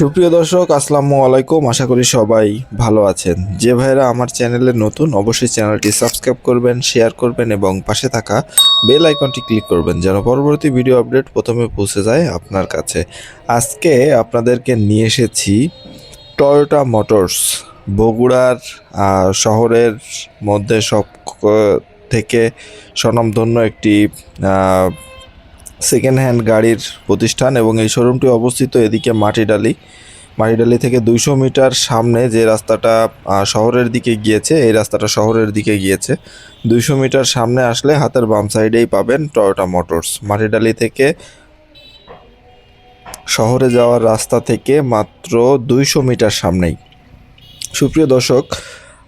সুপ্রিয় দর্শক, আসসালামু আলাইকুম। আশা করি সবাই ভালো আছেন। যে ভাইরা আমার চ্যানেলে নতুন, অবশ্যই চ্যানেলটি সাবস্ক্রাইব করবেন, শেয়ার করবেন এবং পাশে থাকা বেল আইকনটি ক্লিক করবেন যেন পরবর্তী ভিডিও আপডেট প্রথমে পৌঁছে যায় আপনার কাছে। আজকে আপনাদেরকে নিয়ে এসেছি টয়োটা মোটরস। বগুড়ার শহরের মধ্যে সব থেকে স্বনামধন্য একটি সেকেন্ড হ্যান্ড গাড়ির প্রতিষ্ঠান এবং এই শোরুমটি অবস্থিত এদিকে মাটিডালি। মাটিডালি থেকে দুইশো মিটার সামনে যে রাস্তাটা শহরের দিকে গিয়েছে, এই রাস্তাটা শহরের দিকে গিয়েছে। দুইশো মিটার সামনে আসলে হাতের বাম সাইডেই পাবেন টয়োটা মোটরস মাটিডালি থেকে শহরে যাওয়ার রাস্তা থেকে মাত্র দুইশো মিটার সামনেই। সুপ্রিয় দর্শক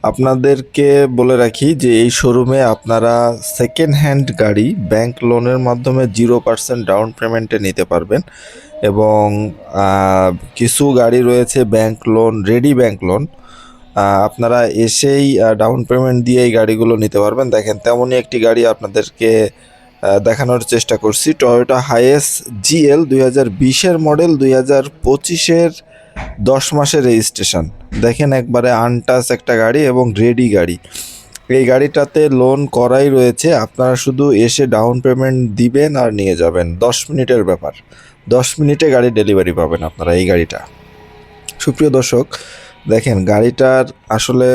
আপনাদেরকে বলে রাখি যে এই শোরুমে আপনারা সেকেন্ড হ্যান্ড গাড়ি ব্যাংক লোনের মাধ্যমে জিরো পার্সেন্ট ডাউন পেমেন্টে নিতে পারবেন এবং কিছু গাড়ি রয়েছে bank loan ready bank loan আপনারা এসেই ডাউন পেমেন্ট দিয়ে এই গাড়িগুলো নিতে পারবেন। দেখেন তেমনই একটি গাড়ি আপনাদেরকে দেখানোর চেষ্টা করছি। টয়োটা হাইএস জিএল দুই হাজার বিশের মডেল দুই হাজার পঁচিশের দশ মাসের রেজিস্ট্রেশন। দেখেন একবারে আনটাচ একটা গাড়ি এবং রেডি গাড়ি। এই গাড়িটাতে লোন করাই রয়েছে, আপনারা শুধু এসে ডাউন পেমেন্ট দিবেন আর নিয়ে যাবেন। দশ মিনিটের ব্যাপার। দশ মিনিটে গাড়ি ডেলিভারি পাবেন আপনারা এই গাড়িটা। সুপ্রিয় দর্শক, দেখেন গাড়িটার আসলে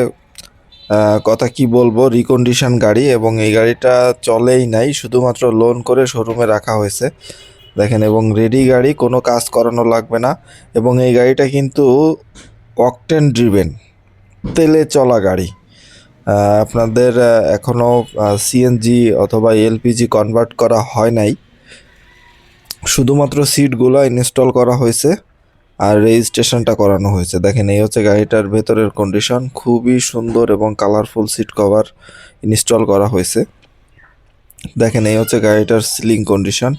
কথা কি বলব রিকন্ডিশন গাড়ি এবং এই গাড়িটা চলেই নাই, শুধুমাত্র লোন করে শোরুমে রাখা হয়েছে। দেখেন, এবং রেডি গাড়ি, কোনো কাজ করানো লাগবে না। এবং এই গাড়িটা কিন্তু অকটেন ড্রিভেন তেলে চলা গাড়ি। আপনাদের এখনও সিএনজি অথবা এলপিজি কনভার্ট করা হয় নাই। শুধুমাত্র সিটগুলো ইনস্টল করা হয়েছে আর রেজিস্ট্রেশনটা করানো হয়েছে। দেখেন, এই হচ্ছে গাড়িটার ভেতরের কন্ডিশন খুবই সুন্দর এবং কালারফুল সিট কভার ইনস্টল করা হয়েছে। দেখেন, এই হচ্ছে গাড়িটার সিলিং কন্ডিশন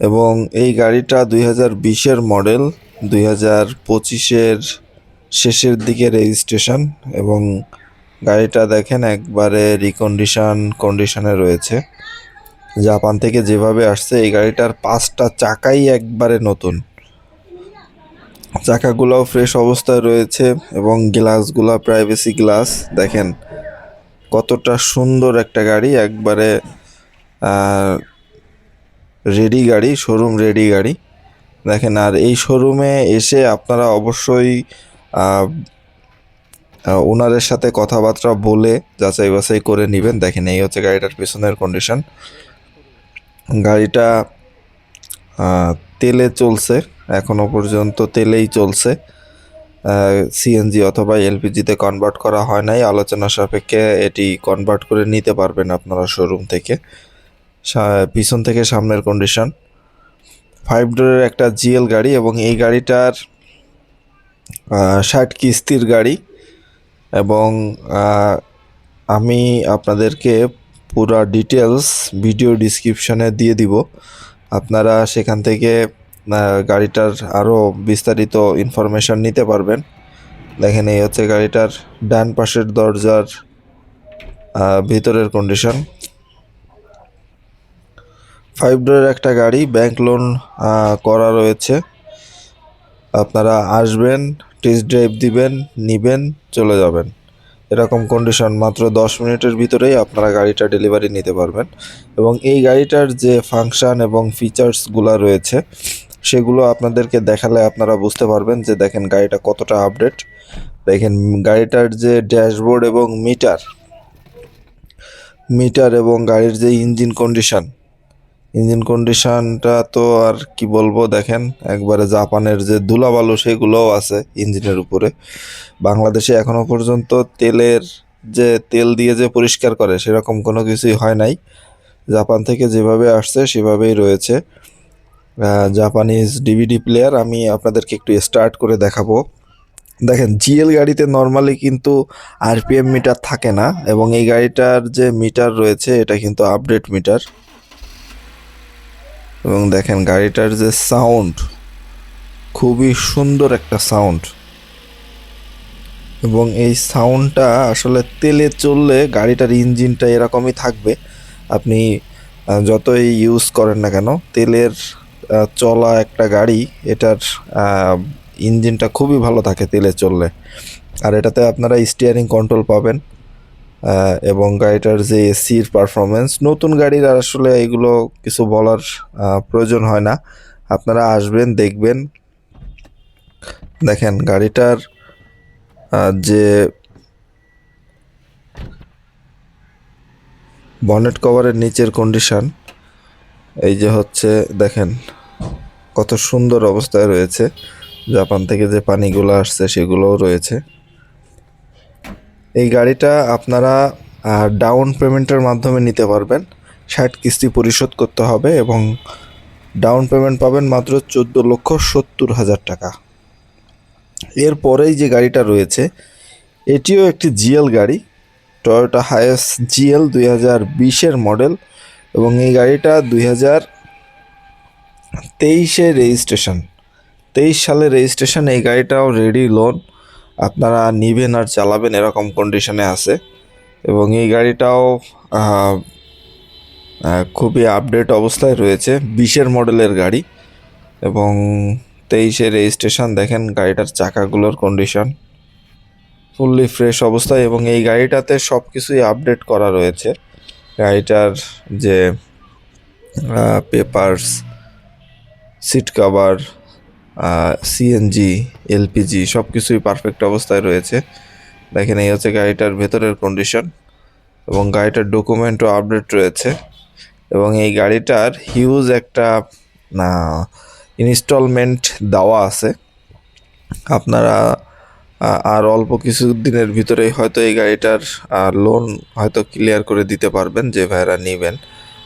এবং এই গাড়িটা দুই হাজার বিশের মডেল, দুই হাজার পঁচিশের শেষের দিকে রেজিস্ট্রেশন এবং গাড়িটা দেখেন একবারে রিকন্ডিশন কন্ডিশনে রয়েছে। জাপান থেকে যেভাবে আসছে, এই গাড়িটার পাঁচটা চাকাই একবারে নতুন। চাকাগুলোও ফ্রেশ অবস্থায় রয়েছে এবং গ্লাসগুলো প্রাইভেসি গ্লাস দেখেন কতটা সুন্দর একটা গাড়ি, একবারে রেডি গাড়ি শোরুম রেডি গাড়ি। দেখেন, আর এই শোরুমে এসে আপনারা অবশ্যই ওনারের সাথে কথাবার্তা বলে যাচাই বাছাই করে নেবেন। দেখেন, এই হচ্ছে গাড়িটার পেছনের কন্ডিশন গাড়িটা তেলে চলছে এখনও পর্যন্ত তেলেই চলছে। সিএনজি অথবা এলপিজিতে কনভার্ট করা হয় নাই। আলোচনা সাপেক্ষে এটি কনভার্ট করে নিতে পারবেন আপনারা শোরুম থেকে। পিছন থেকে সামনের কন্ডিশন ফাইভ ডোরের একটা জিএল গাড়ি এবং এই গাড়িটার ষাট কিস্তির গাড়ি এবং আমি আপনাদেরকে পুরো ডিটেলস ভিডিও ডিসক্রিপশনে দিয়ে দিব। আপনারা সেখান থেকে গাড়িটার আরও বিস্তারিত ইনফরমেশন নিতে পারবেন। দেখেন এই হচ্ছে গাড়িটার ডান পাশের দরজার ভিতরের কন্ডিশন ফাইভ ডোরের একটা গাড়ি ব্যাংক লোন করা রয়েছে। আপনারা আসবেন টেস্ট ড্রাইভ দিবেন, নিবেন, চলে যাবেন। এরকম কন্ডিশন মাত্র দশ মিনিটের ভিতরেই আপনারা গাড়িটা ডেলিভারি নিতে পারবেন। এবং এই গাড়িটার যে ফাংশন এবং ফিচার্সগুলো রয়েছে, সেগুলো আপনাদেরকে দেখালে আপনারা বুঝতে পারবেন যে দেখেন গাড়িটা কতটা আপডেট দেখেন গাড়িটার যে ড্যাশবোর্ড এবং মিটার মিটার এবং গাড়ির যে ইঞ্জিন কন্ডিশন ইঞ্জিন কন্ডিশনটা তো আর কি বলব, দেখেন, একবারে জাপানের যে ধুলাবালু সেগুলোও আছে ইঞ্জিনের উপরে। বাংলাদেশে এখনও পর্যন্ত তেলের যে তেল দিয়ে যে পরিষ্কার করে, সেরকম কোনো কিছুই হয় নাই। জাপান থেকে যেভাবে আসছে, সেভাবেই রয়েছে। জাপানিজ ডিভিডি প্লেয়ার আমি আপনাদেরকে একটু স্টার্ট করে দেখাবো। দেখেন জিএল গাড়িতে নর্মালি কিন্তু আরপিএম মিটার থাকে না, এবং এই গাড়িটার যে মিটার রয়েছে, এটা কিন্তু আপডেট মিটার এবং দেখেন গাড়িটার যে সাউন্ড খুবই সুন্দর একটা সাউন্ড এবং এই সাউন্ডটা আসলে তেলে চললে গাড়িটার ইঞ্জিনটা এরকমই থাকবে। আপনি যতই ইউজ করেন না কেন, তেলের চলা একটা গাড়ি, এটার ইঞ্জিনটা খুবই ভালো থাকে তেলে চললে। আর এটাতে আপনারা স্টিয়ারিং কন্ট্রোল পাবেন। এবং গাড়িটার যে এসির পারফরমেন্স নতুন গাড়ির আর আসলে এগুলো কিছু বলার প্রয়োজন হয় না। আপনারা আসবেন, দেখবেন। দেখেন, গাড়িটার যে বনেট কভারের নিচের কন্ডিশন এই যে হচ্ছে, দেখেন, কত সুন্দর অবস্থায় রয়েছে। জাপান থেকে যে পানিগুলো আসছে, সেগুলোও রয়েছে। এই গাড়িটা আপনারা ডাউন পেমেন্টের মাধ্যমে নিতে পারবেন। ষাট কিস্তি পরিশোধ করতে হবে এবং ডাউন পেমেন্ট পাবেন মাত্র চোদ্দ লক্ষ সত্তর হাজার টাকা। এরপরেই যে গাড়িটা রয়েছে, এটিও একটি জিএল গাড়ি টয়োটা হায়েস জিএল দুই হাজার বিশের মডেল এবং এই গাড়িটা দুই হাজার তেইশে রেজিস্ট্রেশন তেইশ সালে রেজিস্ট্রেশন এই গাড়িটাও রেডি লোন আপনারা নিবেন আর চালাবেন এরকম কন্ডিশনে আছে। এবং এই গাড়িটাও খুবই আপডেট অবস্থায় রয়েছে, বিশের মডেলের গাড়ি। এবং তেইশে রেজিস্ট্রেশন দেখেন গাড়িটার চাকাগুলোর কন্ডিশন ফুললি ফ্রেশ অবস্থায় এবং এই গাড়িটাতে সব কিছুই আপডেট করা রয়েছে। গাড়িটার যে papers seat cover CNG LPG সব কিছুই পারফেক্ট অবস্থায় রয়েছে। দেখেন, এই হচ্ছে গাড়িটার ভেতরের কন্ডিশন এবং গাড়িটার ডকুমেন্টও আপডেট রয়েছে এবং এই গাড়িটার হিউজ একটা ইনস্টলমেন্ট দেওয়া আছে। আপনারা আর অল্প কিছু দিনের ভিতরেই হয়তো এই গাড়িটার লোন হয়তো ক্লিয়ার করে দিতে পারবেন যে ভাইরা নেবেন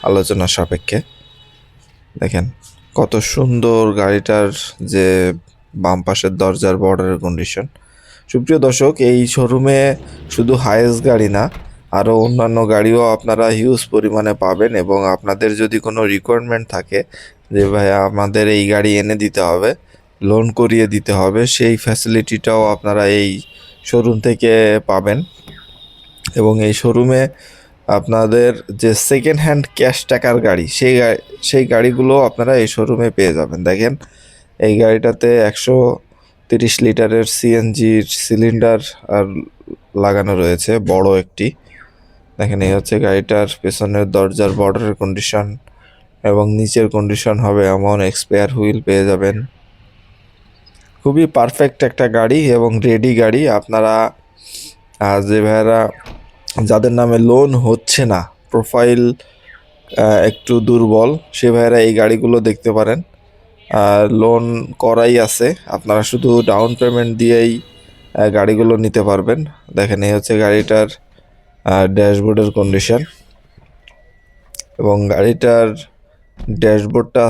আলোচনা সাপেক্ষে। দেখেন কত সুন্দর গাড়িটার যে বাম পাশের দরজার বর্ডারের কন্ডিশন সুপ্রিয় দর্শক, এই শোরুমে শুধু হায়েস্ট গাড়ি না আরও অন্যান্য গাড়িও আপনারা হিউজ পরিমাণে পাবেন এবং আপনাদের যদি কোনো রিকোয়ারমেন্ট থাকে যে ভাইয়া আমাদের এই গাড়ি এনে দিতে হবে লোন করিয়ে দিতে হবে, সেই ফ্যাসিলিটিটাও আপনারা এই শোরুম থেকে পাবেন। এবং এই শোরুমে আপনাদের যে সেকেন্ড হ্যান্ড ক্যাশ টাকার গাড়ি, সেই গা- সেই গাড়িগুলো আপনারা এই শোরুমে পেয়ে যাবেন। দেখেন, এই গাড়িটাতে একশো তিরিশ লিটারের সিএনজির সিলিন্ডার আর লাগানো রয়েছে, বড় একটি। দেখেন, এই হচ্ছে গাড়িটার পেছনের দরজার বর্ডারের কন্ডিশন এবং নিচের কন্ডিশন হবে এমন এক্সপায়ার হুইল পেয়ে যাবেন। খুবই পারফেক্ট একটা গাড়ি এবং রেডি গাড়ি। আপনারা যে ভাইয়ারা যাদের নামে লোন হচ্ছে না প্রোফাইল একটু দুর্বল, সে ভাইয়েরা এই গাড়িগুলো দেখতে পারেন। আর লোন করাই আছে, আপনারা শুধু ডাউন পেমেন্ট দিয়েই গাড়িগুলো নিতে পারবেন। দেখেন, এই হচ্ছে গাড়িটার ড্যাশবোর্ডের কন্ডিশন এবং গাড়িটার ড্যাশবোর্ডটা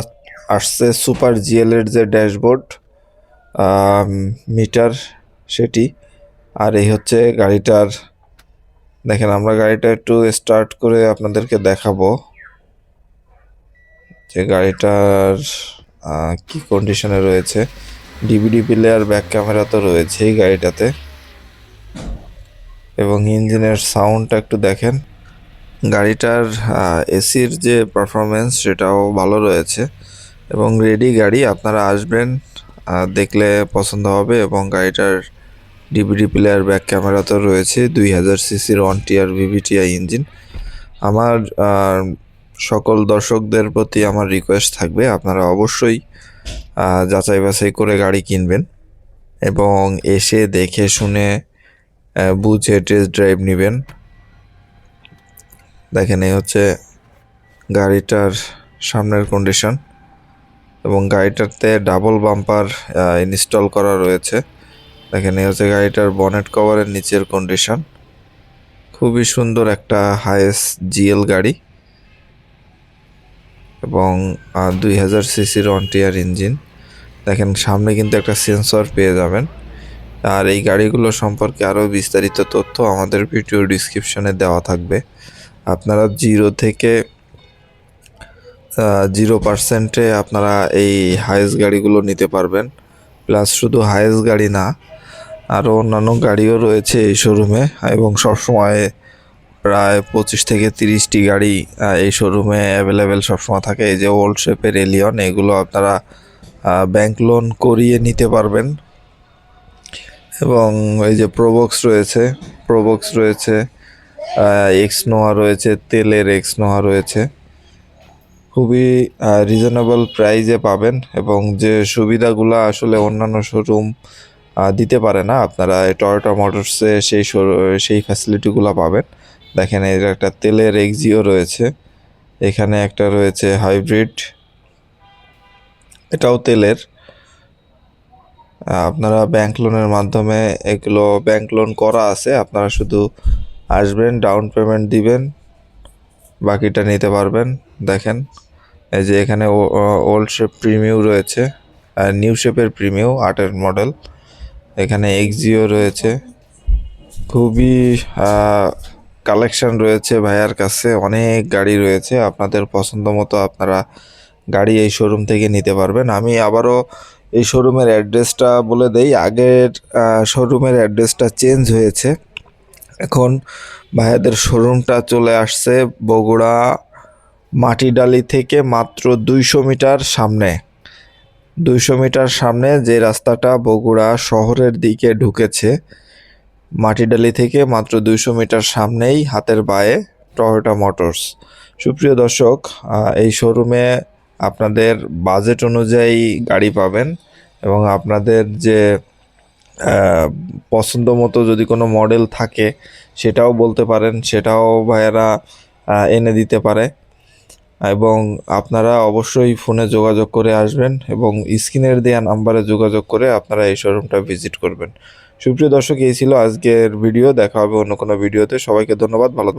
আসছে সুপার জিএলের যে ড্যাশবোর্ড মিটার সেটি। আর এই হচ্ছে গাড়িটার দেখেন, আমরা গাড়িটা একটু স্টার্ট করে আপনাদেরকে দেখাবো যে গাড়িটার কি কন্ডিশনে রয়েছে। ডিভিডি প্লেয়ার ব্যাক ক্যামেরা তো রয়েছেই গাড়িটাতে। এবং ইঞ্জিনের সাউন্ডটা একটু দেখেন। গাড়িটার এসির যে পারফরমেন্স সেটাও ভালো রয়েছে। এবং রেডি গাড়ি, আপনারা আসবেন দেখলে পছন্দ হবে এবং গাড়িটার ডিভিডি প্লেয়ার ব্যাক ক্যামেরা তো রয়েছে, দুই হাজার সিসির ওয়ান টিয়ার ভিভিটিআই ইঞ্জিন আমার সকল দর্শকদের প্রতি আমার রিকোয়েস্ট থাকবে, আপনারা অবশ্যই যাচাই বাছাই করে গাড়ি কিনবেন এবং এসে দেখে শুনে বুঝে টেস্ট ড্রাইভ নেবেন। দেখেন, এই হচ্ছে গাড়িটার সামনের কন্ডিশন এবং গাড়িটাতে ডাবল বাম্পার ইনস্টল করা রয়েছে। দেখেন, এই হচ্ছে গাড়িটার বনেট কভারের নিচের কন্ডিশন খুবই সুন্দর একটা হায়েস্ট জিএল গাড়ি এবং দুই হাজার সিসির ওয়ান টিয়ার ইঞ্জিন দেখেন, সামনে কিন্তু একটা সেন্সর পেয়ে যাবেন। আর এই গাড়িগুলো সম্পর্কে আরও বিস্তারিত তথ্য আমাদের ভিডিও ডিসক্রিপশনে দেওয়া থাকবে। আপনারা জিরো থেকে জিরো পার্সেন্টে আপনারা এই হায়েস্ট গাড়িগুলো নিতে পারবেন। প্লাস শুধু হায়েস্ট গাড়ি না আরও অন্যান্য গাড়িও রয়েছে এই শোরুমে এবং সবসময় প্রায় পঁচিশ থেকে তিরিশটি গাড়ি এই শোরুমে অ্যাভেলেবেল সবসময় থাকে। এই যে ওল্ড শেপের এলিয়ন এগুলো আপনারা ব্যাংক লোন করিয়ে নিতে পারবেন। এবং এই যে প্রোবক্স রয়েছে প্রোবক্স রয়েছে এক্স নোয়া রয়েছে, তেলের এক্স নোয়া রয়েছে। খুবই রিজনেবল প্রাইজে পাবেন, এবং যে সুবিধাগুলো আসলে অন্যান্য শোরুম দিতে পারে না। আপনারা টয়োটা মোটরসে সেই সেই ফ্যাসিলিটিগুলো পাবেন। দেখেন এর একটা তেলের এক্সিও রয়েছে। এখানে একটা রয়েছে হাইব্রিড এটাও তেলের। আপনারা ব্যাংক লোনের মাধ্যমে এগুলো ব্যাংক লোন করা আছে। আপনারা শুধু আসবেন ডাউন পেমেন্ট দিবেন, বাকিটা নিতে পারবেন। দেখেন, এই যে এখানে ওল্ড শেপ প্রিমিউ রয়েছে। আর নিউ শেপের প্রিমিউ আটের মডেল এখানে এক্সিও রয়েছে। খুবই কালেকশন রয়েছে ভাইয়ার কাছে। অনেক গাড়ি রয়েছে। আপনাদের পছন্দ মতো আপনারা গাড়ি এই শোরুম থেকে নিতে পারবেন। আমি আবারও এই শোরুমের অ্যাড্রেসটা বলে দেই। আগের শোরুমের অ্যাড্রেসটা চেঞ্জ হয়েছে। এখন ভাইয়াদের শোরুমটা চলে আসছে বগুড়া মাটিডালি থেকে মাত্র দুইশো মিটার সামনে। দুইশো মিটার সামনে যে রাস্তাটা বগুড়া শহরের দিকে ঢুকেছে, মাটিডালি থেকে মাত্র দুইশো মিটার সামনেই হাতের বায়ে টয়োটা মোটরস। সুপ্রিয় দর্শক এই শোরুমে আপনাদের বাজেট অনুযায়ী গাড়ি পাবেন এবং আপনাদের যে পছন্দ মতো যদি কোনো মডেল থাকে, সেটাও বলতে পারেন, সেটাও ভাইয়েরা এনে দিতে পারে। এবং আপনারা অবশ্যই ফোনে যোগাযোগ করে আসবেন এবং স্ক্রিনের দেওয়া নাম্বারে যোগাযোগ করে আপনারা এই শোরুমটা ভিজিট করবেন। সুপ্রিয় দর্শক, এই ছিল আজকের ভিডিও দেখা হবে অন্য কোনো ভিডিওতে সবাইকে ধন্যবাদ। ভালো।